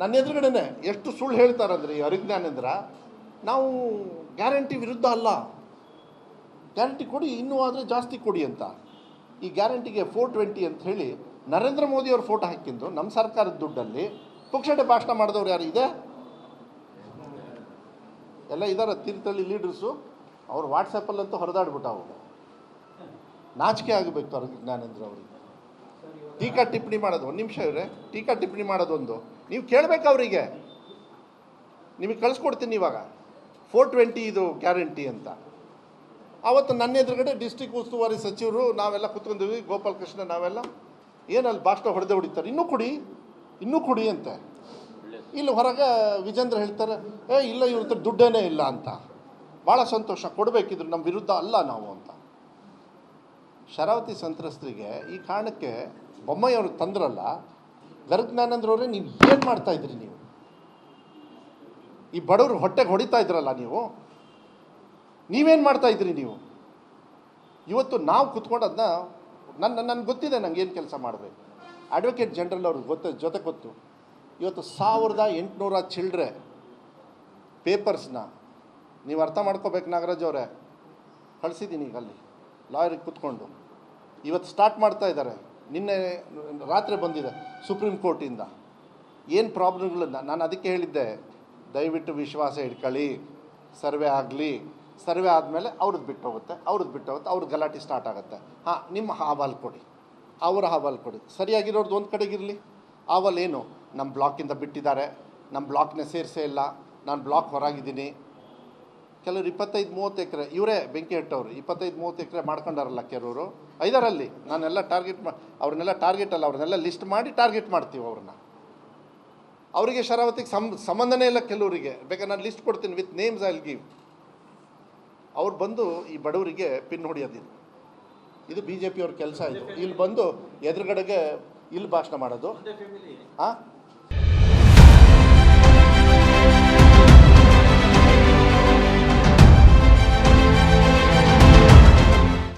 ನನ್ನ ಎದುರುಗಡೆನೆ ಎಷ್ಟು ಸುಳ್ಳು ಹೇಳ್ತಾರಂದ್ರೆ ಈ ಅರಿಜ್ಞಾನೇಂದ್ರ, ನಾವು ಗ್ಯಾರಂಟಿ ವಿರುದ್ಧ ಅಲ್ಲ. ಗ್ಯಾರಂಟಿ ಕೊಡಿ, ಇನ್ನೂ ಆದರೆ ಜಾಸ್ತಿ ಕೊಡಿ ಅಂತ. ಈ ಗ್ಯಾರಂಟಿಗೆ ಫೋರ್ ಟ್ವೆಂಟಿ ಅಂತ ಹೇಳಿ ನರೇಂದ್ರ ಮೋದಿ ಅವ್ರ ಫೋಟೋ ಹಾಕಿದ್ದು ನಮ್ಮ ಸರ್ಕಾರದ ದುಡ್ಡಲ್ಲಿ. ಪುಕ್ಷಟೆ ಭಾಷಣ ಮಾಡಿದವ್ರು ಯಾರು ಇದೆ? ಎಲ್ಲ ಇದ್ದಾರೆ ತೀರ್ಥಹಳ್ಳಿ ಲೀಡರ್ಸು ಅವ್ರು ವಾಟ್ಸಪ್ಪಲ್ಲಂತೂ ಹೊರದಾಡ್ಬಿಟ್ಟಾವು ನಾಚಿಕೆ ಆಗಬೇಕು ಅವ್ರಿಗೆ ಜ್ಞಾನೇಂದ್ರ ಅವರಿಗೆ. ಟೀಕಾ ಟಿಪ್ಪಣಿ ಮಾಡೋದು, ಒಂದು ನಿಮಿಷ ಇವರೇ. ಟೀಕಾ ಟಿಪ್ಪಣಿ ಮಾಡೋದೊಂದು. ನೀವು ಕೇಳಬೇಕು ಅವರಿಗೆ ನಿಮಗೆ ಕಳಿಸ್ಕೊಡ್ತೀನಿ ಇವಾಗ. ಫೋರ್ ಟ್ವೆಂಟಿ ಇದು ಗ್ಯಾರಂಟಿ ಅಂತ. ಆವತ್ತು ನನ್ನ ಎದುರುಗಡೆ ಡಿಸ್ಟಿಕ್ ಉಸ್ತುವಾರಿ ಸಚಿವರು ನಾವೆಲ್ಲ ಕುತ್ಕೊಂಡಿದ್ವಿ ಗೋಪಾಲ್ ಕೃಷ್ಣ ನಾವೆಲ್ಲ. ಏನಲ್ಲಿ ಭಾಷಣ ಹೊಡೆದೇ ಹೊಡಿತಾರೆ. ಇನ್ನೂ ಕೊಡಿ ಇನ್ನೂ ಕೊಡಿ ಅಂತೆ. ಇಲ್ಲಿ ಹೊರಗೆ ವಿಜೇಂದ್ರ ಹೇಳ್ತಾರೆ, ಏ, ಇಲ್ಲ, ಇವ್ರ ಹತ್ರ ದುಡ್ಡೇನೇ ಇಲ್ಲ ಅಂತ. ಭಾಳ ಸಂತೋಷ, ಕೊಡಬೇಕಿದ್ರು ನಮ್ಮ ವಿರುದ್ಧ ಅಲ್ಲ ನಾವು ಅಂತ. ಶರಾವತಿ ಸಂತ್ರಸ್ತರಿಗೆ ಈ ಕಾರಣಕ್ಕೆ ಬೊಮ್ಮಯ್ಯವರು ತಂದ್ರಲ್ಲ ಗರ್ಗಜ್ಞಾನಂದ್ರವ್ರೆ ನೀವು ಏನು ಮಾಡ್ತಾ ಇದ್ರಿ ನೀವು? ಈ ಬಡವರು ಹೊಟ್ಟೆಗೆ ಹೊಡಿತಾ ಇದ್ರಲ್ಲ ನೀವು? ನೀವೇನು ಮಾಡ್ತಾ ಇದ್ರಿ ನೀವು? ಇವತ್ತು ನಾವು ಕುತ್ಕೊಂಡು ಅದನ್ನ ನನ್ನ ನನಗೆ ಗೊತ್ತಿದೆ ನಂಗೆ ಏನು ಕೆಲಸ ಮಾಡಬೇಕು. ಅಡ್ವೊಕೇಟ್ ಜನರಲ್ ಅವ್ರಿಗೆ ಗೊತ್ತ, ಜೊತೆ ಗೊತ್ತು. ಇವತ್ತು ಸಾವಿರದ ಎಂಟುನೂರ ಚಿಲ್ಡ್ರೆ ಪೇಪರ್ಸ್ನ ನೀವು ಅರ್ಥ ಮಾಡ್ಕೋಬೇಕು ನಾಗರಾಜ್ ಅವರೇ. ಕಳಿಸಿದ್ದೀನಿ ಈಗ ಅಲ್ಲಿ, ಲಾಯರಿಗೆ ಕುತ್ಕೊಂಡು. ಇವತ್ತು ಸ್ಟಾರ್ಟ್ ಮಾಡ್ತಾ ಇದ್ದಾರೆ ನಿನ್ನೆ ರಾತ್ರಿ ಬಂದಿದೆ ಸುಪ್ರೀಂ ಕೋರ್ಟಿಂದ. ಏನು ಪ್ರಾಬ್ಲಮ್ಗಳನ್ನ ನಾನು ಅದಕ್ಕೆ ಹೇಳಿದ್ದೆ, ದಯವಿಟ್ಟು ವಿಶ್ವಾಸ ಇಟ್ಕೊಳ್ಳಿ, ಸರ್ವೆ ಆಗಲಿ. ಸರ್ವೆ ಆದಮೇಲೆ ಅವ್ರದ್ದು ಬಿಟ್ಟು ಹೋಗುತ್ತೆ ಅವ್ರದ್ದು ಬಿಟ್ಟು ಹೋಗುತ್ತೆ ಅವ್ರದ್ದು ಗಲಾಟೆ ಸ್ಟಾರ್ಟ್ ಆಗುತ್ತೆ. ಹಾಂ, ನಿಮ್ಮ ಅಹವಾಲು ಕೊಡಿ. ಅವರ ಅಹವಾಲು ಕೊಡಿ. ಸರಿಯಾಗಿರೋರ್ದು ಒಂದು ಕಡೆಗಿರಲಿ ಅಹವಾಲು ಏನು? ನಮ್ಮ ಬ್ಲಾಕಿಂದ ಬಿಟ್ಟಿದ್ದಾರೆ. ನಮ್ಮ ಬ್ಲಾಕ್ನ ಸೇರಿಸೇ ಇಲ್ಲ. ನಾನು ಬ್ಲಾಕ್ ಹೊರಗಿದ್ದೀನಿ. ಕೆಲವರು ಇಪ್ಪತ್ತೈದು ಮೂವತ್ತು ಎಕರೆ ಇವರೇ ಬೆಂಕಿ ಇಟ್ಟವ್ರು ಇಪ್ಪತ್ತೈದು ಮೂವತ್ತು ಎಕರೆ ಮಾಡ್ಕೊಂಡಾರಲ್ಲ ಕೆಲವರು? ಐದರಲ್ಲಿ ನಾನೆಲ್ಲ ಟಾರ್ಗೆಟ್ ಮಾ ಅವ್ರನ್ನೆಲ್ಲ ಟಾರ್ಗೆಟ್ ಅಲ್ಲ ಅವ್ರನ್ನೆಲ್ಲ ಲಿಸ್ಟ್ ಮಾಡಿ ಟಾರ್ಗೆಟ್ ಮಾಡ್ತೀವಿ ಅವ್ರನ್ನ. ಅವರಿಗೆ ಶರಾವತಿಗೆ ಸಂ ಸಂಬಂಧನೇ ಇಲ್ಲ ಕೆಲವರಿಗೆ. ಬೇಕಾದ್ರೆ ನಾನು ಲಿಸ್ಟ್ ಕೊಡ್ತೀನಿ ವಿತ್ ನೇಮ್ಸ್ ಐ ಗಿವ್ ಅವ್ರು ಬಂದು ಈ ಬಡವರಿಗೆ ಪಿನ್ ಹೊಡಿಯೋದಿಲ್ಲ ಇದು. ಬಿ ಜೆ ಪಿಯವ್ರ ಕೆಲಸ ಇದು. ಇಲ್ಲಿ ಬಂದು ಎದುರುಗಡೆಗೆ ಇಲ್ಲಿ ಭಾಷಣ ಮಾಡೋದು. ಹಾಂ